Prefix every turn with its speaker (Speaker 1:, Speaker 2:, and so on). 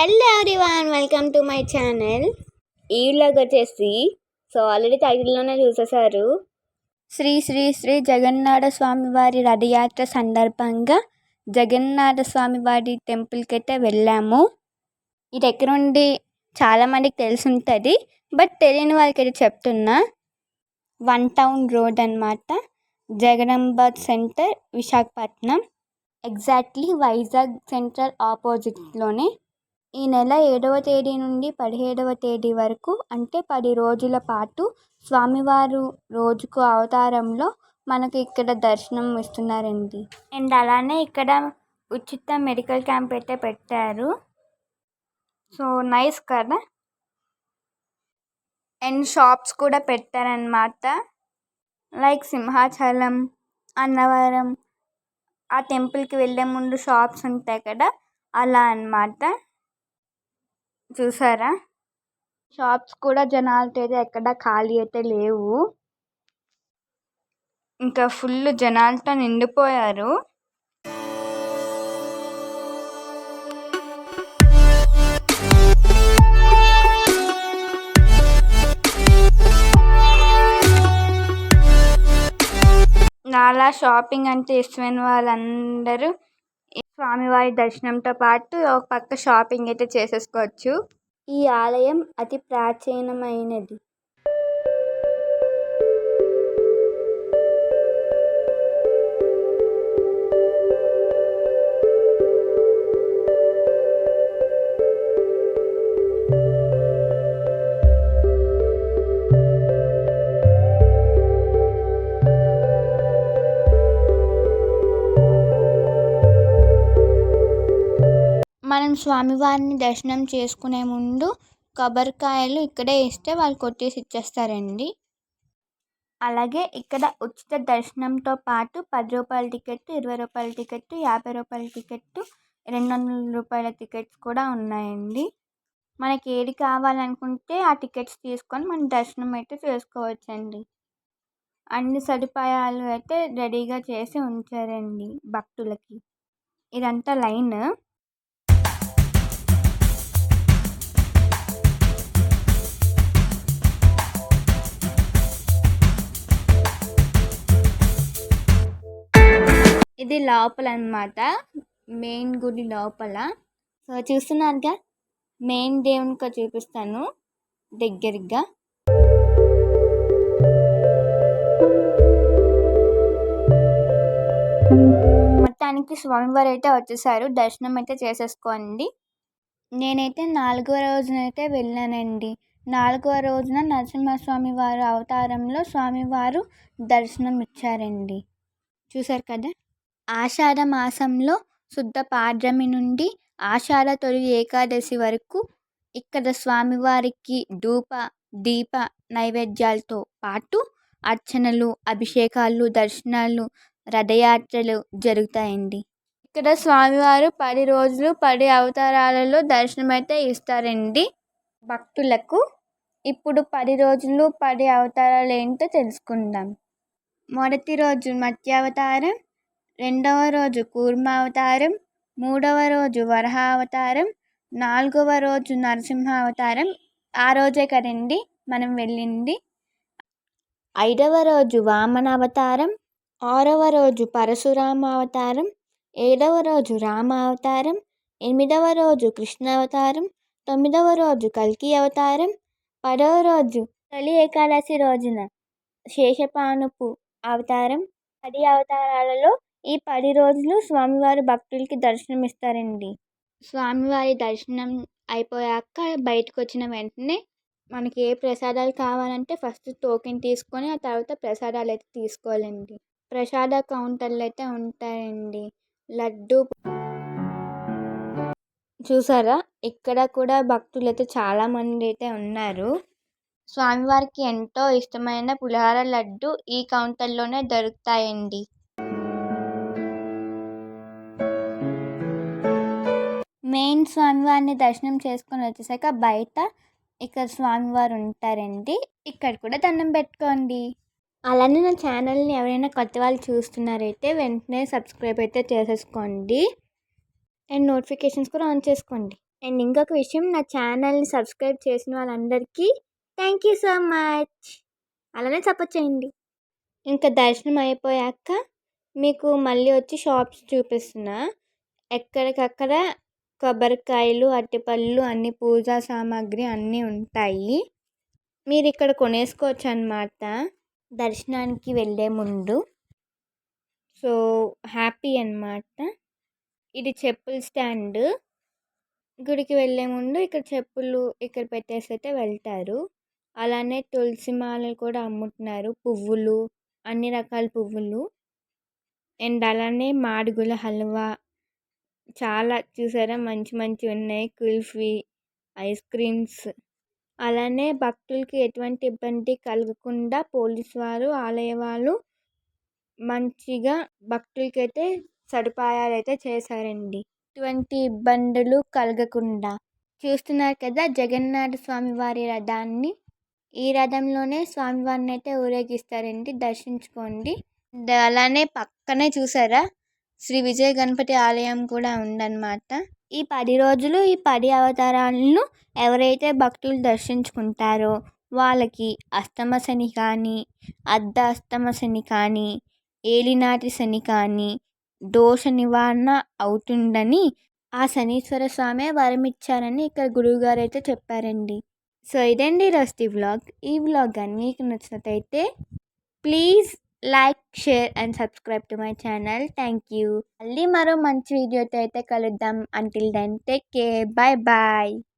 Speaker 1: Hello everyone welcome to my channel. ఈ vlog వచ్చేసి so already టైటిల్లోనే చూసేసారు శ్రీ శ్రీ శ్రీ జగన్నాథ స్వామి వారి రథయాత్ర సందర్భంగా జగన్నాథ స్వామి వారి టెంపుల్కి అయితే వెళ్ళాము. ఇది ఎక్కడ నుండి చాలామందికి తెలిసి ఉంటుంది బట్ తెలియని వాళ్ళకైతే చెప్తున్నా. వన్ టౌన్ రోడ్ అనమాట Jagadamba centre Visakhapatnam. Exactly Vizag central ఆపోజిట్లోనే ఈ నెల ఏడవ తేదీ నుండి పదిహేడవ తేదీ వరకు అంటే పది రోజుల పాటు స్వామివారు రోజుకు అవతారంలో మనకు ఇక్కడ దర్శనం ఇస్తున్నారండి. అండ్ అలానే ఇక్కడ ఉచిత మెడికల్ క్యాంప్ అయితే పెట్టారు. సో నైస్ కదా? అండ్ షాప్స్ కూడా పెట్టారనమాట లైక్ సింహాచలం అన్నవరం ఆ టెంపుల్కి వెళ్ళే ముందు షాప్స్ ఉంటాయి కదా? అలా అన్నమాట. చూసారా? షాప్స్ కూడా జనాలతో అయితే ఎక్కడ ఖాళీ అయితే లేవు. ఇంకా ఫుల్ జనాలతో నిండిపోయారు. నాలా షాపింగ్ అంటే ఇష్టమైన వాళ్ళందరూ స్వామివారి దర్శనంతో పాటు ఒక పక్క షాపింగ్ అయితే చేసేసుకోవచ్చు. ఈ ఆలయం అతి ప్రాచీనమైనది. మనం స్వామివారిని దర్శనం చేసుకునే ముందు కొబ్బరికాయలు ఇక్కడే ఇస్తే వాళ్ళు కొట్టేసి ఇచ్చేస్తారండి. అలాగే ఇక్కడ ఉచిత దర్శనంతో పాటు పది రూపాయల టికెట్ ఇరవై రూపాయల టికెట్ యాభై రూపాయల టికెట్ రెండు వందల రూపాయల టికెట్స్ కూడా ఉన్నాయండి. మనకి ఏది కావాలనుకుంటే ఆ టికెట్స్ తీసుకొని మనం దర్శనం అయితే చేసుకోవచ్చండి. అన్ని సదుపాయాలు అయితే రెడీగా చేసి ఉంచారండి భక్తులకి. ఇదంతా లైన్. ఇది లోపల అనమాట మెయిన్ గుడి లోపల. సో చూస్తున్నారుగా? మెయిన్ దేవునికి చూపిస్తాను. దగ్గరగా. మొత్తానికి స్వామివారు అయితే వచ్చేసారు. దర్శనం అయితే చేసేసుకోండి. నేనైతే నాలుగవ రోజునైతే వెళ్ళానండి. నాలుగవ రోజున నరసింహస్వామి వారు అవతారంలో స్వామివారు దర్శనం ఇచ్చారండి చూసారు కదా? ఆషాఢ మాసంలో శుద్ధ పాడ్యమి నుండి ఆషాఢ తొలి ఏకాదశి వరకు ఇక్కడ స్వామివారికి ధూప దీప నైవేద్యాలతో పాటు అర్చనలు అభిషేకాలు దర్శనాలు రథయాత్రలు జరుగుతాయండి. ఇక్కడ స్వామివారు పది రోజులు పది అవతారాలలో దర్శనమైతే ఇస్తారండి భక్తులకు. ఇప్పుడు పది రోజులు పది అవతారాలు ఏంటో తెలుసుకుందాం. మొదటి రోజు మత్స్యావతారం రెండవ రోజు కూర్మావతారం మూడవ రోజు వరహావతారం నాలుగవ రోజు నరసింహ అవతారం ఆ రోజే కదండి మనం వెళ్ళింది. ఐదవ రోజు వామన అవతారం ఆరవ రోజు పరశురామ అవతారం ఏడవ రోజు రామ అవతారం ఎనిమిదవ రోజు కృష్ణ అవతారం తొమ్మిదవ రోజు కల్కి అవతారం పదవ రోజు తొలి ఏకాదశి రోజున శేషపానుపు అవతారం. పది అవతారాలలో ఈ పది రోజులు స్వామివారి భక్తులకి దర్శనం ఇస్తారండి స్వామివారి దర్శనం అయిపోయాక బయటకు వచ్చిన వెంటనే మనకి ఏ ప్రసాదాలు కావాలంటే ఫస్ట్ టోకెన్ తీసుకొని ఆ తర్వాత ప్రసాదాలు అయితే తీసుకోవాలండి. ప్రసాద కౌంటర్లు అయితే ఉంటాయండి. లడ్డు చూసారా? ఇక్కడ కూడా భక్తులు అయితే చాలామంది అయితే ఉన్నారు. స్వామివారికి ఎంతో ఇష్టమైన పులిహార లడ్డు ఈ కౌంటర్లోనే దొరుకుతాయండి. మెయిన్ స్వామివారిని దర్శనం చేసుకొని వచ్చేసాక బయట ఇక్కడ స్వామివారు ఉంటారండి. ఇక్కడ కూడా దండం పెట్టుకోండి. అలానే నా ఛానల్ని ఎవరైనా కొత్త వాళ్ళు చూస్తున్నారైతే వెంటనే సబ్స్క్రైబ్ అయితే చేసేసుకోండి. అండ్ నోటిఫికేషన్స్ కూడా ఆన్ చేసుకోండి. అండ్ ఇంకొక విషయం నా ఛానల్ని సబ్స్క్రైబ్ చేసిన వాళ్ళందరికీ థ్యాంక్ యూ సో మచ్. అలానే సపోర్ట్ చేయండి. ఇంకా దర్శనం అయిపోయాక మీకు మళ్ళీ వచ్చి షాప్స్ చూపిస్తున్నా. ఎక్కడికక్కడ కొబ్బరికాయలు అరటిపళ్ళు అన్ని పూజా సామాగ్రి అన్నీ ఉంటాయి. మీరు ఇక్కడ కొనేసుకోవచ్చు అన్నమాట దర్శనానికి వెళ్ళే ముందు. సో హ్యాపీ అన్నమాట. ఇది చెప్పుల స్టాండ్. గుడికి వెళ్ళే ముందు ఇక్కడ చెప్పులు ఇక్కడ పెట్టేసి అయితే వెళ్తారు. అలానే తులసి మాలలు కూడా అమ్ముతున్నారు. పువ్వులు అన్ని రకాల పువ్వులు. అండ్ అలానే మాడుగుల హల్వా చాలా చూసారా? మంచి మంచి ఉన్నాయి. Kulfi ice creams. అలానే భక్తులకి ఎటువంటి ఇబ్బంది కలగకుండా పోలీస్ వారు ఆలయ వాళ్ళు మంచిగా భక్తులకైతే సదుపాయాలు అయితే చేశారండి. ఎటువంటి ఇబ్బందులు కలగకుండా. చూస్తున్నారు కదా జగన్నాథ స్వామి వారి రథాన్ని. ఈ రథంలోనే స్వామివారిని అయితే ఊరేగిస్తారండి. దర్శించుకోండి. అలానే పక్కనే చూసారా? శ్రీ విజయ గణపతి ఆలయం కూడా ఉందన్నమాట. ఈ పది రోజులు ఈ పది అవతారాలను ఎవరైతే భక్తులు దర్శించుకుంటారో వాళ్ళకి అస్తమ శని కానీ అర్ధ అస్తమ శని కానీ ఏలినాటి శని కానీ దోష నివారణ అవుతుందని ఆ శనీశ్వర స్వామి వరమిచ్చారని ఇక్కడ గురువుగారు అయితే చెప్పారండి. సో ఇదండి రస్తి వ్లాగ్. ఈ వ్లాగ్ కానీ మీకు నచ్చినట్టయితే please like share and subscribe to my channel thank you మళ్ళీ మరో మంచి వీడియోతో అయితే కలుద్దాం. Until then take care bye bye